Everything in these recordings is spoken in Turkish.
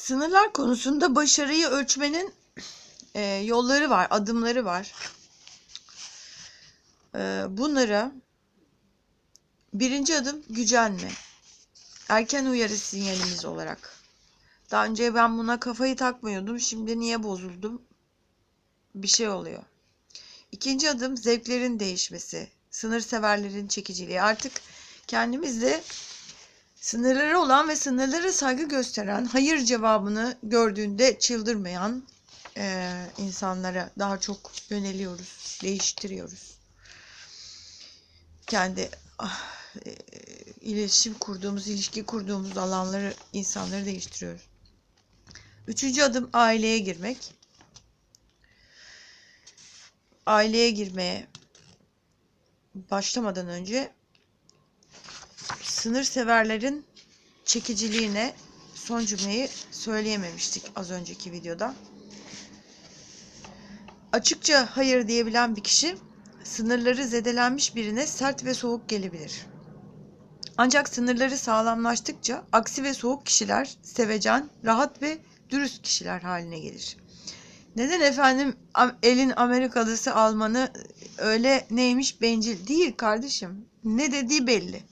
Sınırlar konusunda başarıyı ölçmenin e, yolları var, adımları var. E, bunlara birinci adım gücenme. Erken uyarı sinyalimiz olarak. Daha önce ben buna kafayı takmıyordum. Şimdi niye bozuldum? Bir şey oluyor. İkinci adım zevklerin değişmesi. Sınır severlerin çekiciliği. Artık kendimizde sınırları olan ve sınırlara saygı gösteren, hayır cevabını gördüğünde çıldırmayan e, insanlara daha çok yöneliyoruz, değiştiriyoruz. Kendi ah, e, iletişim kurduğumuz, ilişki kurduğumuz alanları, insanları değiştiriyoruz. Üçüncü adım aileye girmek. Aileye girmeye başlamadan önce sınır severlerin çekiciliğine son cümleyi söyleyememiştik az önceki videoda. Açıkça hayır diyebilen bir kişi sınırları zedelenmiş birine sert ve soğuk gelebilir. Ancak sınırları sağlamlaştıkça aksi ve soğuk kişiler sevecen, rahat ve dürüst kişiler haline gelir. Neden efendim elin Amerikalısı Almanı öyle neymiş bencil değil kardeşim. Ne dediği belli.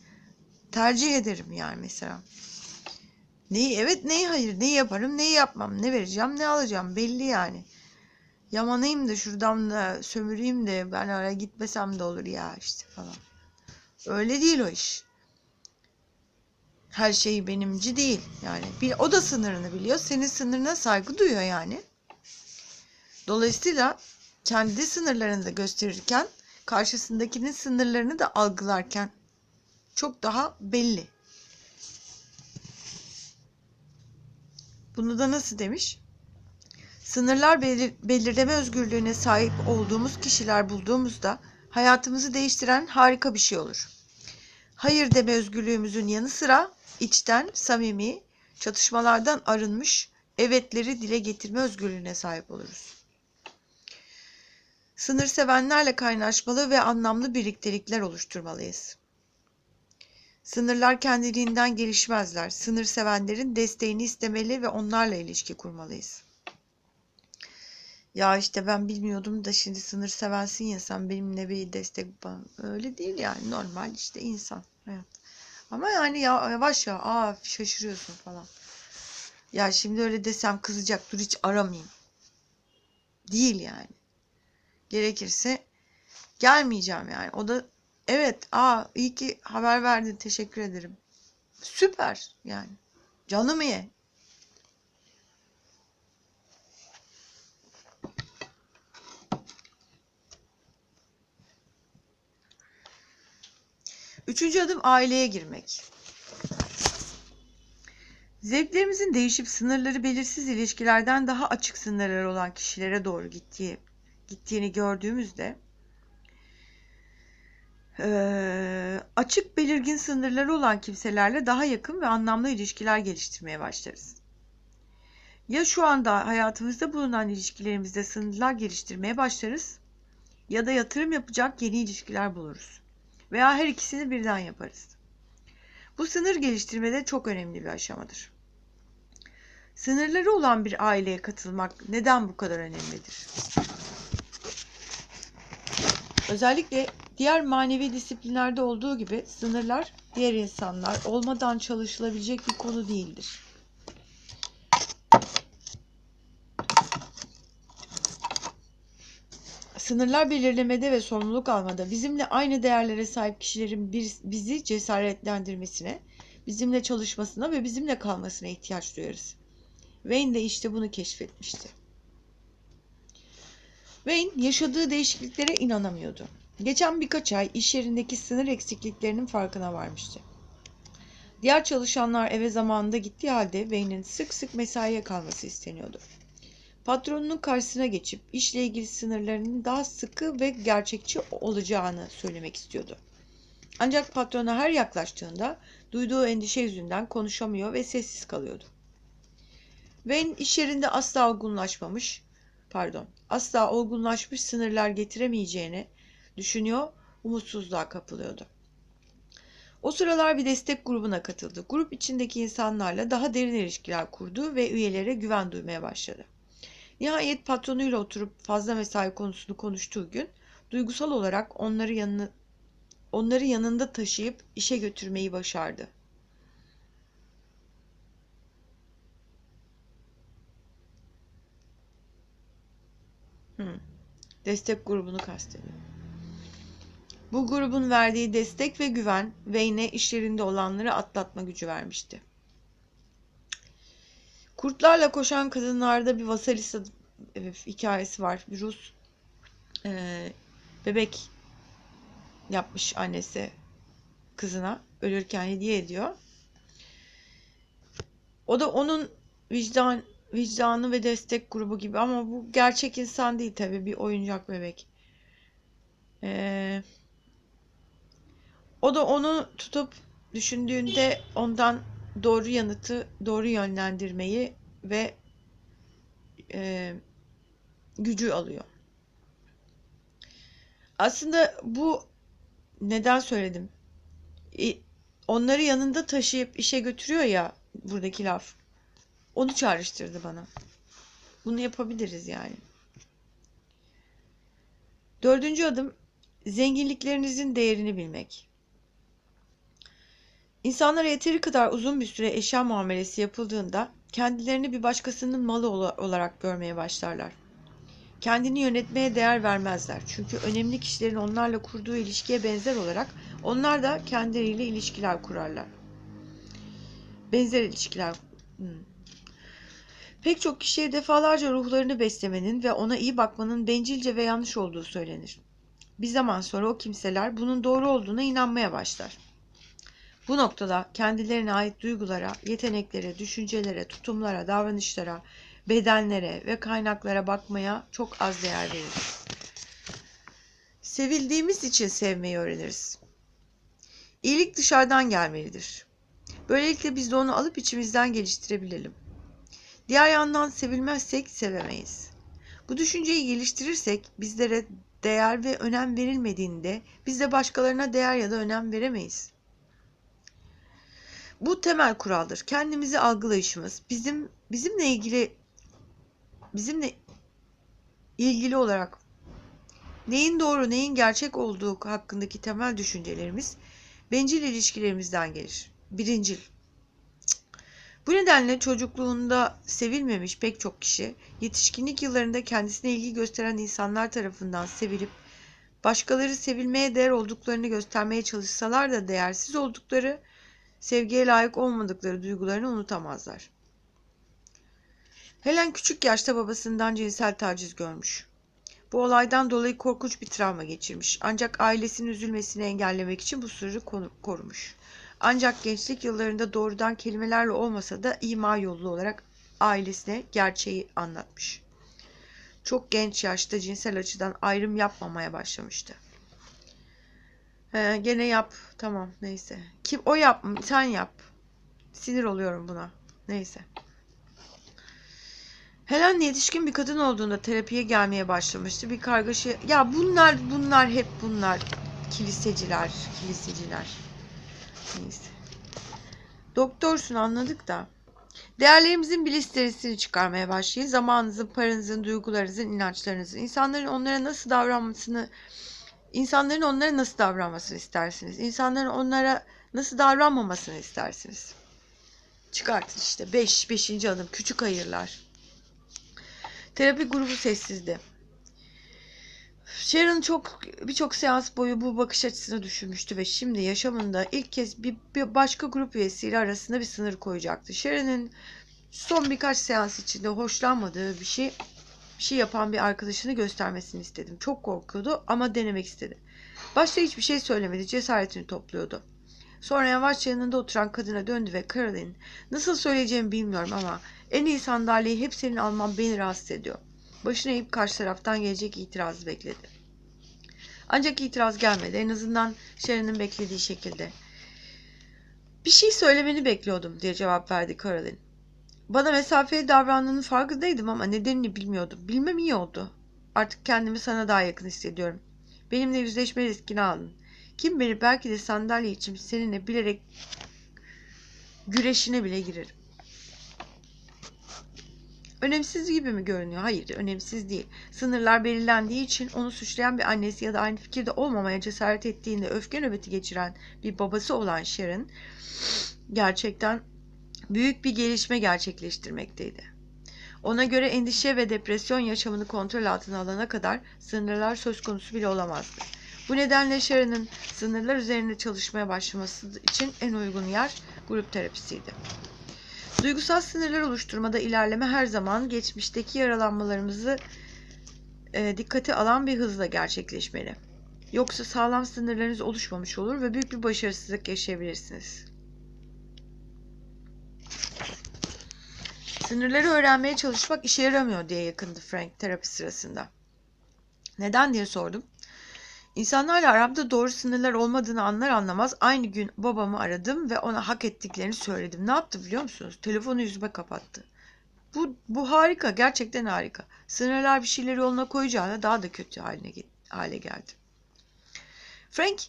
Tercih ederim yani mesela. Neyi evet neyi hayır neyi yaparım neyi yapmam ne vereceğim ne alacağım belli yani. Yamanayım da şuradan da sömüreyim de ben oraya gitmesem de olur ya işte falan. Öyle değil o iş. Her şey benimci değil yani. Bir, o da sınırını biliyor. Senin sınırına saygı duyuyor yani. Dolayısıyla kendi sınırlarını da gösterirken karşısındakinin sınırlarını da algılarken çok daha belli. Bunu da nasıl demiş? Sınırlar belir belirleme özgürlüğüne sahip olduğumuz kişiler bulduğumuzda hayatımızı değiştiren harika bir şey olur. Hayır deme özgürlüğümüzün yanı sıra içten, samimi, çatışmalardan arınmış evetleri dile getirme özgürlüğüne sahip oluruz. Sınır sevenlerle kaynaşmalı ve anlamlı birliktelikler oluşturmalıyız. Sınırlar kendiliğinden gelişmezler. Sınır sevenlerin desteğini istemeli ve onlarla ilişki kurmalıyız. Ya işte ben bilmiyordum da şimdi sınır sevensin ya sen benimle bir destek bana. Öyle değil yani normal işte insan hayat. Ama yani ya yavaş ya aa şaşırıyorsun falan. Ya şimdi öyle desem kızacak dur hiç aramayayım. Değil yani. Gerekirse gelmeyeceğim yani. O da evet aa iyi ki haber verdin teşekkür ederim. Süper yani. Canımı ye. Üçüncü adım aileye girmek. Zevklerimizin değişip sınırları belirsiz ilişkilerden daha açık sınırlar olan kişilere doğru gittiği gittiğini gördüğümüzde açık belirgin sınırları olan kimselerle daha yakın ve anlamlı ilişkiler geliştirmeye başlarız. Ya şu anda hayatımızda bulunan ilişkilerimizde sınırlar geliştirmeye başlarız ya da yatırım yapacak yeni ilişkiler buluruz. Veya her ikisini birden yaparız. Bu sınır geliştirmede çok önemli bir aşamadır. Sınırları olan bir aileye katılmak neden bu kadar önemlidir? Özellikle diğer manevi disiplinlerde olduğu gibi sınırlar diğer insanlar olmadan çalışılabilecek bir konu değildir. Sınırlar belirlemede ve sorumluluk almada bizimle aynı değerlere sahip kişilerin bizi cesaretlendirmesine, bizimle çalışmasına ve bizimle kalmasına ihtiyaç duyarız. Wayne de işte bunu keşfetmişti. Wayne yaşadığı değişikliklere inanamıyordu. Geçen birkaç ay iş yerindeki sınır eksikliklerinin farkına varmıştı. Diğer çalışanlar eve zamanında gittiği halde Wayne'in sık sık mesaiye kalması isteniyordu. Patronunun karşısına geçip işle ilgili sınırlarının daha sıkı ve gerçekçi olacağını söylemek istiyordu. Ancak patrona her yaklaştığında duyduğu endişe yüzünden konuşamıyor ve sessiz kalıyordu. Wayne iş yerinde asla olgunlaşmamış, pardon, asla olgunlaşmış sınırlar getiremeyeceğini düşünüyor, umutsuzluğa kapılıyordu. O sıralar bir destek grubuna katıldı. Grup içindeki insanlarla daha derin ilişkiler kurdu ve üyelere güven duymaya başladı. Nihayet patronuyla oturup fazla mesai konusunu konuştuğu gün duygusal olarak onları yanına onları yanında taşıyıp işe götürmeyi başardı. Hmm. Destek grubunu kastediyor. Bu grubun verdiği destek ve güven Wayne'e işlerinde olanları atlatma gücü vermişti. Kurtlarla koşan kadınlarda bir Vasalisa e, hikayesi var. Bir Rus e, bebek yapmış annesi kızına ölürken hediye ediyor. O da onun vicdan vicdanı ve destek grubu gibi ama bu gerçek insan değil tabii bir oyuncak bebek. Ee, o da onu tutup düşündüğünde ondan doğru yanıtı doğru yönlendirmeyi ve e, gücü alıyor. Aslında bu neden söyledim? Onları yanında taşıyıp işe götürüyor ya buradaki laf. Onu çağrıştırdı bana. Bunu yapabiliriz yani. Dördüncü adım zenginliklerinizin değerini bilmek. İnsanlara yeteri kadar uzun bir süre eşya muamelesi yapıldığında kendilerini bir başkasının malı olarak görmeye başlarlar. Kendini yönetmeye değer vermezler. Çünkü önemli kişilerin onlarla kurduğu ilişkiye benzer olarak onlar da kendileriyle ilişkiler kurarlar. Benzer ilişkiler. Hmm. Pek çok kişiye defalarca ruhlarını beslemenin ve ona iyi bakmanın bencilce ve yanlış olduğu söylenir. Bir zaman sonra o kimseler bunun doğru olduğuna inanmaya başlar. Bu noktada kendilerine ait duygulara, yeteneklere, düşüncelere, tutumlara, davranışlara, bedenlere ve kaynaklara bakmaya çok az değer veririz. Sevildiğimiz için sevmeyi öğreniriz. İyilik dışarıdan gelmelidir. Böylelikle biz de onu alıp içimizden geliştirebilelim. Diğer yandan sevilmezsek sevemeyiz. Bu düşünceyi geliştirirsek bizlere değer ve önem verilmediğinde biz de başkalarına değer ya da önem veremeyiz. Bu temel kuraldır. Kendimizi algılayışımız bizim bizimle ilgili bizimle ilgili olarak neyin doğru, neyin gerçek olduğu hakkındaki temel düşüncelerimiz bencil ilişkilerimizden gelir. Birincil. Bu nedenle çocukluğunda sevilmemiş pek çok kişi yetişkinlik yıllarında kendisine ilgi gösteren insanlar tarafından sevilip başkaları sevilmeye değer olduklarını göstermeye çalışsalar da değersiz oldukları, sevgiye layık olmadıkları duygularını unutamazlar. Helen küçük yaşta babasından cinsel taciz görmüş. Bu olaydan dolayı korkunç bir travma geçirmiş. Ancak ailesinin üzülmesini engellemek için bu sırrı korumuş. Ancak gençlik yıllarında doğrudan kelimelerle olmasa da ima yolu olarak ailesine gerçeği anlatmış. Çok genç yaşta cinsel açıdan ayrım yapmamaya başlamıştı. He, gene yap. Tamam neyse. Kim o yap sen yap. Sinir oluyorum buna. Neyse. Helen yetişkin bir kadın olduğunda terapiye gelmeye başlamıştı. Bir kargaşa... Ya bunlar, bunlar hep bunlar. Kiliseciler, kiliseciler. Neyse. Doktorsun anladık da. Değerlerimizin bir listesini çıkarmaya başlayın. Zamanınızın, paranızın, duygularınızın, inançlarınızın. İnsanların onlara nasıl davranmasını, insanların onlara nasıl davranmasını istersiniz? İnsanların onlara nasıl davranmamasını istersiniz? Çıkartın işte. Beş, beşinci adım. Küçük hayırlar. Terapi grubu sessizdi. Sharon çok birçok seans boyu bu bakış açısını düşünmüştü ve şimdi yaşamında ilk kez bir, bir başka grup üyesiyle arasında bir sınır koyacaktı. Sharon'ın son birkaç seans içinde hoşlanmadığı bir şey bir şey yapan bir arkadaşını göstermesini istedim. Çok korkuyordu ama denemek istedi. Başta hiçbir şey söylemedi, cesaretini topluyordu. Sonra yavaşça yanında oturan kadına döndü ve Caroline, nasıl söyleyeceğimi bilmiyorum ama en iyi sandalyeyi hep senin alman beni rahatsız ediyor. Başını eğip karşı taraftan gelecek itirazı bekledi. Ancak itiraz gelmedi. En azından Sharon'ın beklediği şekilde. Bir şey söylemeni bekliyordum diye cevap verdi Caroline. Bana mesafeli davrandığının farkındaydım ama nedenini bilmiyordum. Bilmem iyi oldu. Artık kendimi sana daha yakın hissediyorum. Benimle yüzleşme riskini aldın. Kim bilir belki de sandalye için seninle bilerek güreşine bile girerim. Önemsiz gibi mi görünüyor? Hayır, önemsiz değil. Sınırlar belirlendiği için onu suçlayan bir annesi ya da aynı fikirde olmamaya cesaret ettiğinde öfke nöbeti geçiren bir babası olan Sharon gerçekten büyük bir gelişme gerçekleştirmekteydi. Ona göre endişe ve depresyon yaşamını kontrol altına alana kadar sınırlar söz konusu bile olamazdı. Bu nedenle Sharon'ın sınırlar üzerinde çalışmaya başlaması için en uygun yer grup terapisiydi. Duygusal sınırlar oluşturmada ilerleme her zaman geçmişteki yaralanmalarımızı e, dikkate alan bir hızla gerçekleşmeli. Yoksa sağlam sınırlarınız oluşmamış olur ve büyük bir başarısızlık yaşayabilirsiniz. Sınırları öğrenmeye çalışmak işe yaramıyor diye yakındı Frank terapi sırasında. Neden diye sordum. İnsanlarla aramda doğru sınırlar olmadığını anlar anlamaz aynı gün babamı aradım ve ona hak ettiklerini söyledim. Ne yaptı biliyor musunuz? Telefonu yüzüme kapattı. Bu, bu harika, gerçekten harika. Sınırlar bir şeyleri yoluna koyacağına daha da kötü haline, hale geldi. Frank,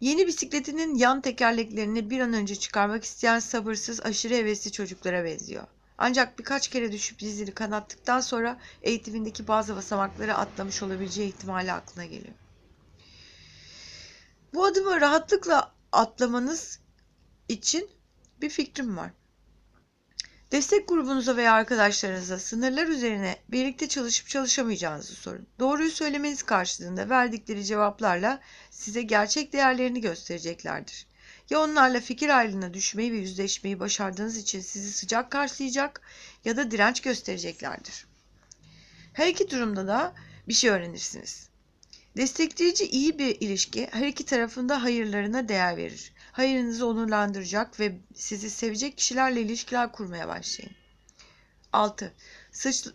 yeni bisikletinin yan tekerleklerini bir an önce çıkarmak isteyen sabırsız, aşırı hevesli çocuklara benziyor. Ancak birkaç kere düşüp dizini kanattıktan sonra eğitimindeki bazı basamakları atlamış olabileceği ihtimali aklına geliyor. Bu adımı rahatlıkla atlamanız için bir fikrim var. Destek grubunuza veya arkadaşlarınıza sınırlar üzerine birlikte çalışıp çalışamayacağınızı sorun. Doğruyu söylemeniz karşılığında verdikleri cevaplarla size gerçek değerlerini göstereceklerdir. Ya onlarla fikir ayrılığına düşmeyi ve yüzleşmeyi başardığınız için sizi sıcak karşılayacak ya da direnç göstereceklerdir. Her iki durumda da bir şey öğrenirsiniz. Destekleyici iyi bir ilişki her iki tarafında hayırlarına değer verir. Hayırınızı onurlandıracak ve sizi sevecek kişilerle ilişkiler kurmaya başlayın. 6. Suç...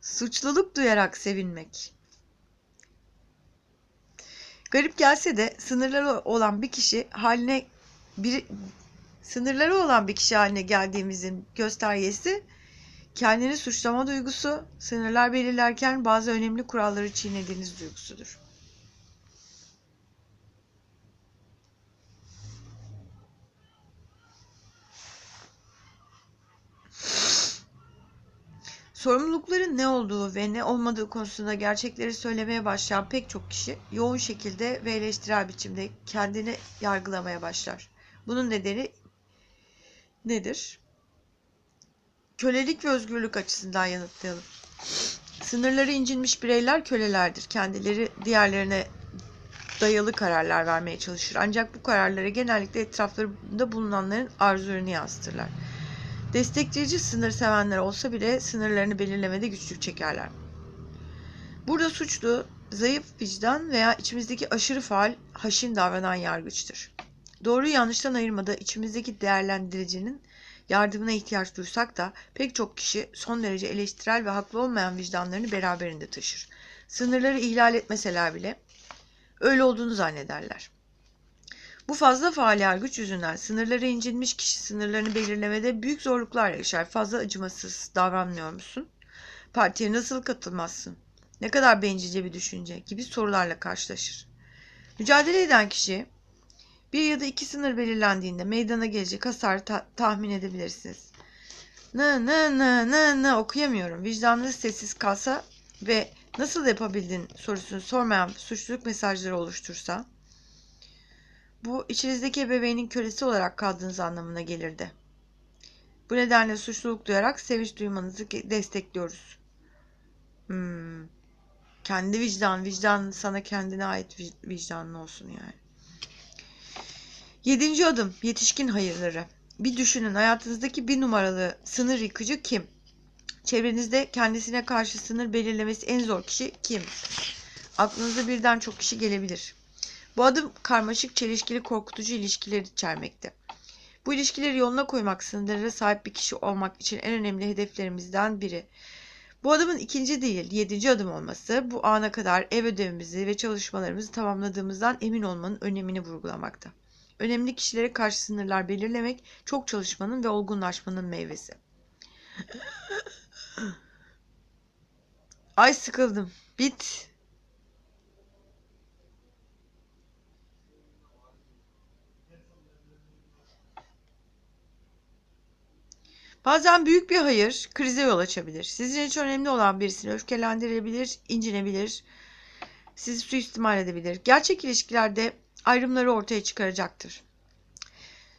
Suçluluk duyarak sevinmek. Garip gelse de sınırları olan bir kişi haline bir sınırları olan bir kişi haline geldiğimizin göstergesi kendini suçlama duygusu, sınırlar belirlerken bazı önemli kuralları çiğnediğiniz duygusudur. Sorumlulukların ne olduğu ve ne olmadığı konusunda gerçekleri söylemeye başlayan pek çok kişi yoğun şekilde ve eleştirel biçimde kendini yargılamaya başlar. Bunun nedeni nedir? Kölelik ve özgürlük açısından yanıtlayalım. Sınırları incinmiş bireyler kölelerdir. Kendileri diğerlerine dayalı kararlar vermeye çalışır. Ancak bu kararları genellikle etraflarında bulunanların arzularını yansıtırlar. Destekleyici sınır sevenler olsa bile sınırlarını belirlemede güçlük çekerler. Burada suçlu, zayıf vicdan veya içimizdeki aşırı faal, haşin davranan yargıçtır. Doğru yanlıştan ayırmada içimizdeki değerlendiricinin yardımına ihtiyaç duysak da pek çok kişi son derece eleştirel ve haklı olmayan vicdanlarını beraberinde taşır. Sınırları ihlal etmeseler bile öyle olduğunu zannederler. Bu fazla faal yargıç yüzünden sınırları incinmiş kişi sınırlarını belirlemede büyük zorluklar yaşar. Fazla acımasız davranmıyor musun? Partiye nasıl katılmazsın? Ne kadar bencilce bir düşünce gibi sorularla karşılaşır. Mücadele eden kişi bir ya da iki sınır belirlendiğinde meydana gelecek hasarı ta- tahmin edebilirsiniz. Ne ne ne ne ne okuyamıyorum. Vicdanınız sessiz kalsa ve nasıl yapabildin sorusunu sormayan suçluluk mesajları oluştursa bu içinizdeki ebeveynin kölesi olarak kaldığınız anlamına gelirdi. Bu nedenle suçluluk duyarak sevinç duymanızı destekliyoruz. Hmm. Kendi vicdan, vicdan sana kendine ait vicdanın olsun yani. Yedinci adım yetişkin hayırları. Bir düşünün hayatınızdaki bir numaralı sınır yıkıcı kim? Çevrenizde kendisine karşı sınır belirlemesi en zor kişi kim? Aklınıza birden çok kişi gelebilir. Bu adım karmaşık, çelişkili, korkutucu ilişkiler içermekte. Bu ilişkileri yoluna koymak, sınırlara sahip bir kişi olmak için en önemli hedeflerimizden biri. Bu adımın ikinci değil, yedinci adım olması, bu ana kadar ev ödevimizi ve çalışmalarımızı tamamladığımızdan emin olmanın önemini vurgulamakta. Önemli kişilere karşı sınırlar belirlemek çok çalışmanın ve olgunlaşmanın meyvesi. Ay sıkıldım. Bit. Bazen büyük bir hayır krize yol açabilir. Sizin için önemli olan birisini öfkelendirebilir, incinebilir, sizi suistimal edebilir. Gerçek ilişkilerde ayrımları ortaya çıkaracaktır.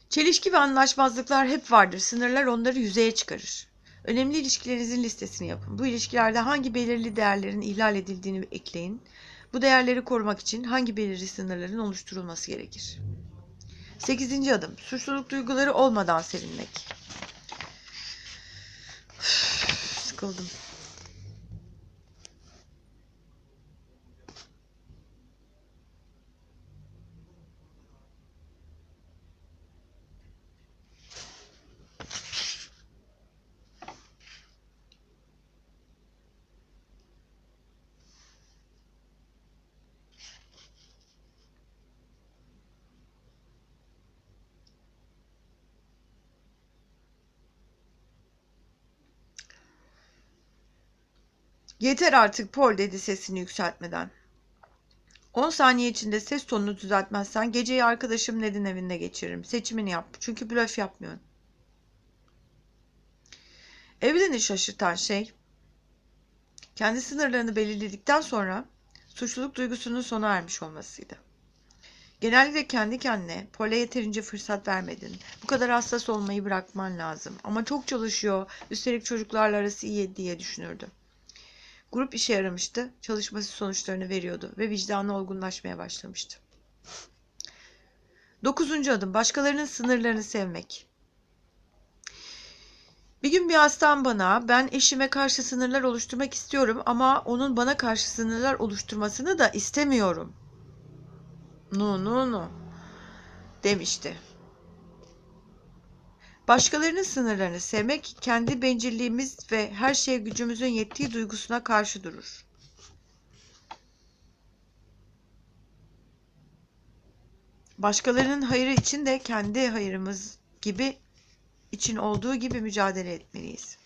Çelişki ve anlaşmazlıklar hep vardır. Sınırlar onları yüzeye çıkarır. Önemli ilişkilerinizin listesini yapın. Bu ilişkilerde hangi belirli değerlerin ihlal edildiğini ekleyin. Bu değerleri korumak için hangi belirli sınırların oluşturulması gerekir? 8. adım. Suçluluk duyguları olmadan sevinmek. Sıkıldım. Yeter artık Paul dedi sesini yükseltmeden. 10 saniye içinde ses tonunu düzeltmezsen geceyi arkadaşım Ned'in evinde geçiririm. Seçimini yap. Çünkü blöf yapmıyorsun. Evelyn'i şaşırtan şey kendi sınırlarını belirledikten sonra suçluluk duygusunun sona ermiş olmasıydı. Genellikle kendi kendine Paul'e yeterince fırsat vermedin. Bu kadar hassas olmayı bırakman lazım. Ama çok çalışıyor. Üstelik çocuklarla arası iyi diye düşünürdü. Grup işe yaramıştı, çalışması sonuçlarını veriyordu ve vicdanı olgunlaşmaya başlamıştı. Dokuzuncu adım, başkalarının sınırlarını sevmek. Bir gün bir hastam bana, ben eşime karşı sınırlar oluşturmak istiyorum ama onun bana karşı sınırlar oluşturmasını da istemiyorum. No, no, no, demişti. Başkalarının sınırlarını sevmek, kendi bencilliğimiz ve her şeye gücümüzün yettiği duygusuna karşı durur. Başkalarının hayrı için de kendi hayrımız gibi için olduğu gibi mücadele etmeliyiz.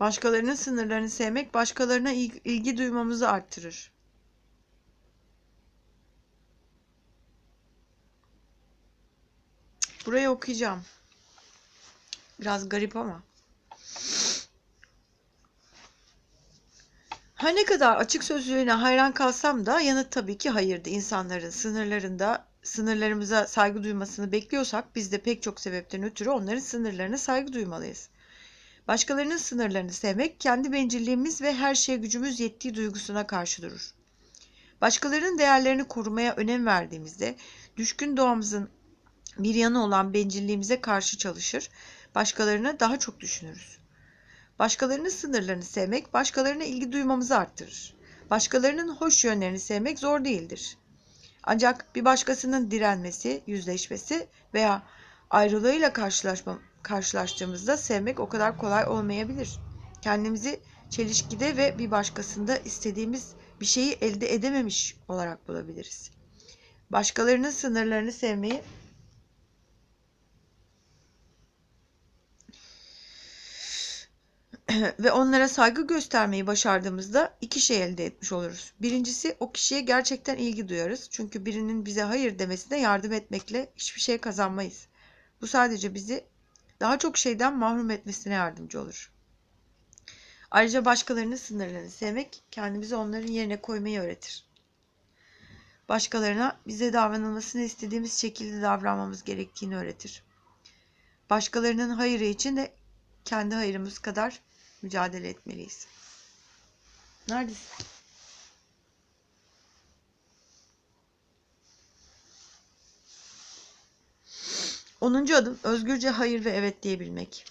Başkalarının sınırlarını sevmek, başkalarına il- ilgi duymamızı arttırır. Burayı okuyacağım. Biraz garip ama. Her ne kadar açık sözlülüğüne hayran kalsam da yanıt tabii ki hayırdı. İnsanların sınırlarında sınırlarımıza saygı duymasını bekliyorsak biz de pek çok sebepten ötürü onların sınırlarına saygı duymalıyız. Başkalarının sınırlarını sevmek, kendi bencilliğimiz ve her şeye gücümüz yettiği duygusuna karşı durur. Başkalarının değerlerini korumaya önem verdiğimizde, düşkün doğamızın bir yanı olan bencilliğimize karşı çalışır, başkalarına daha çok düşünürüz. Başkalarının sınırlarını sevmek, başkalarına ilgi duymamızı arttırır. Başkalarının hoş yönlerini sevmek zor değildir. Ancak bir başkasının direnmesi, yüzleşmesi veya ayrılığıyla karşılaşma, karşılaştığımızda sevmek o kadar kolay olmayabilir. Kendimizi çelişkide ve bir başkasında istediğimiz bir şeyi elde edememiş olarak bulabiliriz. Başkalarının sınırlarını sevmeyi ve onlara saygı göstermeyi başardığımızda iki şey elde etmiş oluruz. Birincisi o kişiye gerçekten ilgi duyarız. Çünkü birinin bize hayır demesine yardım etmekle hiçbir şey kazanmayız. Bu sadece bizi daha çok şeyden mahrum etmesine yardımcı olur. Ayrıca başkalarının sınırlarını sevmek kendimizi onların yerine koymayı öğretir. Başkalarına bize davranılmasını istediğimiz şekilde davranmamız gerektiğini öğretir. Başkalarının hayrı için de kendi hayrımız kadar mücadele etmeliyiz. Neredesin? 10. adım özgürce hayır ve evet diyebilmek.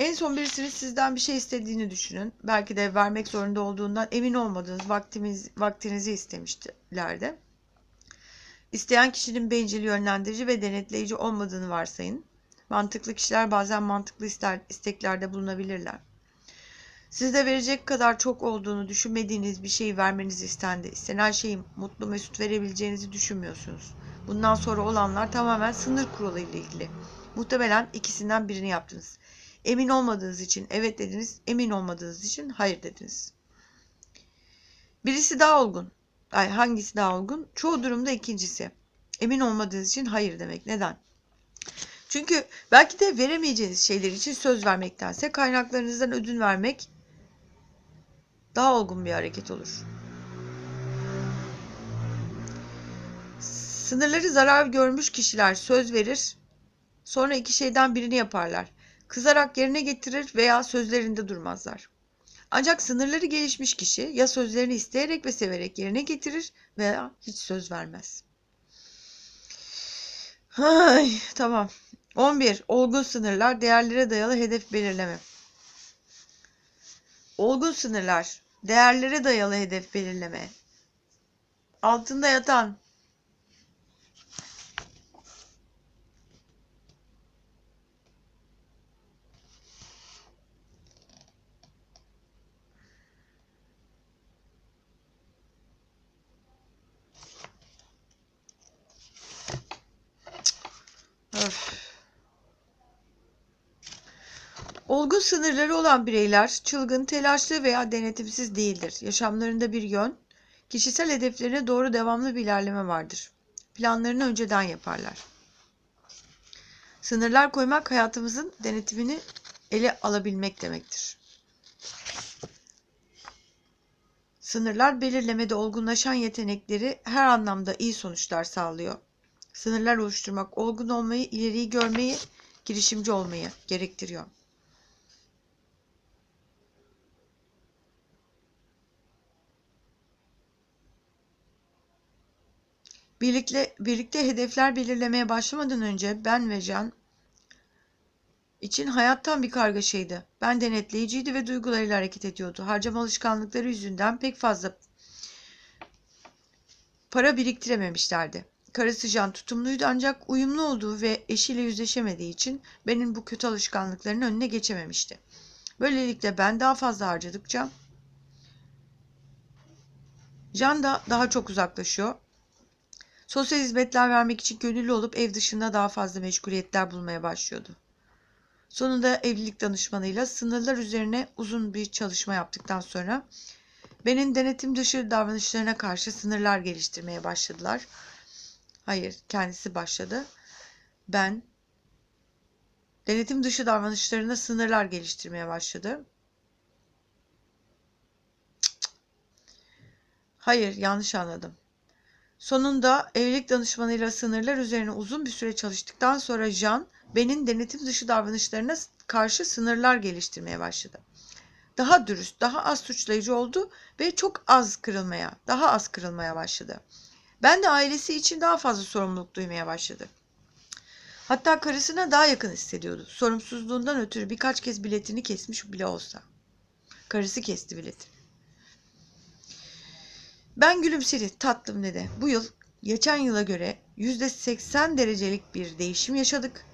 En son birisinin sizden bir şey istediğini düşünün. Belki de vermek zorunda olduğundan emin olmadığınız vaktimiz, vaktinizi istemişlerdi. İsteyen kişinin bencil, yönlendirici ve denetleyici olmadığını varsayın. Mantıklı kişiler bazen mantıklı ister, isteklerde bulunabilirler. Sizde verecek kadar çok olduğunu düşünmediğiniz bir şeyi vermeniz istendi. İstenen şeyi mutlu mesut verebileceğinizi düşünmüyorsunuz. Bundan sonra olanlar tamamen sınır kuralı ile ilgili. Muhtemelen ikisinden birini yaptınız. Emin olmadığınız için evet dediniz, emin olmadığınız için hayır dediniz. Birisi daha olgun. Ay hangisi daha olgun? Çoğu durumda ikincisi. Emin olmadığınız için hayır demek. Neden? Çünkü belki de veremeyeceğiniz şeyler için söz vermektense kaynaklarınızdan ödün vermek daha olgun bir hareket olur. Sınırları zarar görmüş kişiler söz verir, sonra iki şeyden birini yaparlar. Kızarak yerine getirir veya sözlerinde durmazlar. Ancak sınırları gelişmiş kişi ya sözlerini isteyerek ve severek yerine getirir veya hiç söz vermez. Ay, tamam. 11. Olgun sınırlar, değerlere dayalı hedef belirleme. Olgun sınırlar, değerlere dayalı hedef belirleme. Altında yatan Olgun sınırları olan bireyler çılgın, telaşlı veya denetimsiz değildir. Yaşamlarında bir yön, kişisel hedeflerine doğru devamlı bir ilerleme vardır. Planlarını önceden yaparlar. Sınırlar koymak hayatımızın denetimini ele alabilmek demektir. Sınırlar belirlemede olgunlaşan yetenekleri her anlamda iyi sonuçlar sağlıyor. Sınırlar oluşturmak, olgun olmayı, ileriyi görmeyi, girişimci olmayı gerektiriyor. Birlikte, birlikte hedefler belirlemeye başlamadan önce ben ve Can için hayattan bir kargaşaydı. Ben denetleyiciydi ve duygularıyla hareket ediyordu. Harcama alışkanlıkları yüzünden pek fazla para biriktirememişlerdi. Karısı Can tutumluydu ancak uyumlu olduğu ve eşiyle yüzleşemediği için benim bu kötü alışkanlıkların önüne geçememişti. Böylelikle ben daha fazla harcadıkça Can da daha çok uzaklaşıyor. Sosyal hizmetler vermek için gönüllü olup ev dışında daha fazla meşguliyetler bulmaya başlıyordu. Sonunda evlilik danışmanıyla sınırlar üzerine uzun bir çalışma yaptıktan sonra benim denetim dışı davranışlarına karşı sınırlar geliştirmeye başladılar. Hayır, kendisi başladı. Ben denetim dışı davranışlarına sınırlar geliştirmeye başladı. Hayır, yanlış anladım. Sonunda evlilik danışmanıyla sınırlar üzerine uzun bir süre çalıştıktan sonra Jean, benim denetim dışı davranışlarına karşı sınırlar geliştirmeye başladı. Daha dürüst, daha az suçlayıcı oldu ve çok az kırılmaya, daha az kırılmaya başladı. Ben de ailesi için daha fazla sorumluluk duymaya başladı. Hatta karısına daha yakın hissediyordu. Sorumsuzluğundan ötürü birkaç kez biletini kesmiş bile olsa. Karısı kesti bileti. Ben gülümsedi, tatlım dedi. Bu yıl geçen yıla göre yüzde seksen derecelik bir değişim yaşadık.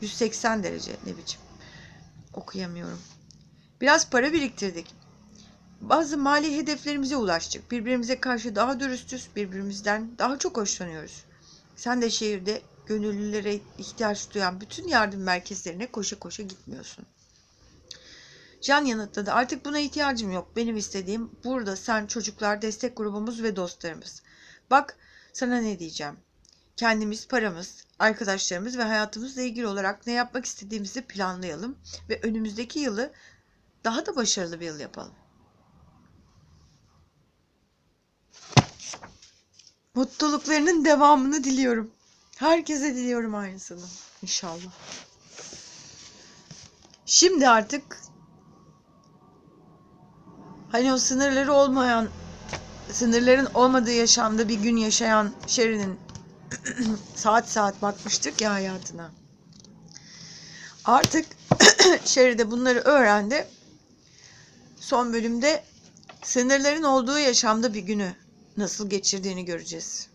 180 derece ne biçim. Okuyamıyorum. Biraz para biriktirdik. Bazı mali hedeflerimize ulaştık. Birbirimize karşı daha dürüstüz, birbirimizden daha çok hoşlanıyoruz. Sen de şehirde gönüllülere ihtiyaç duyan bütün yardım merkezlerine koşa koşa gitmiyorsun. Can yanıtladı. Artık buna ihtiyacım yok. Benim istediğim burada sen, çocuklar, destek grubumuz ve dostlarımız. Bak sana ne diyeceğim. Kendimiz, paramız, arkadaşlarımız ve hayatımızla ilgili olarak ne yapmak istediğimizi planlayalım ve önümüzdeki yılı daha da başarılı bir yıl yapalım. Mutluluklarının devamını diliyorum. Herkese diliyorum aynısını. İnşallah. Şimdi artık hani o sınırları olmayan sınırların olmadığı yaşamda bir gün yaşayan Sherry'nin saat saat bakmıştık ya hayatına. Artık Sherry de bunları öğrendi. Son bölümde sınırların olduğu yaşamda bir günü nasıl geçirdiğini göreceğiz.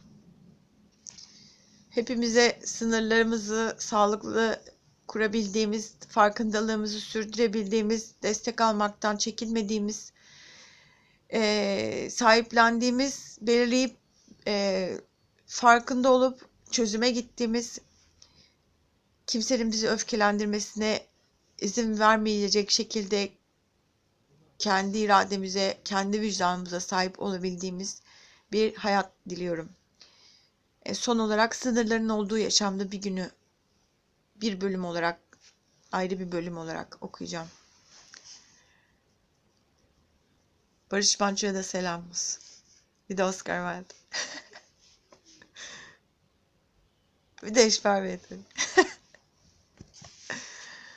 Hepimize sınırlarımızı sağlıklı kurabildiğimiz, farkındalığımızı sürdürebildiğimiz, destek almaktan çekinmediğimiz, eee, sahiplendiğimiz, belirleyip eee, farkında olup çözüme gittiğimiz, kimsenin bizi öfkelendirmesine izin vermeyecek şekilde kendi irademize, kendi vicdanımıza sahip olabildiğimiz bir hayat diliyorum. E, son olarak sınırların olduğu yaşamda bir günü bir bölüm olarak ayrı bir bölüm olarak okuyacağım. Barış Manço'ya da selam olsun. Bir de Oscar Wilde. bir de Eşber tabii.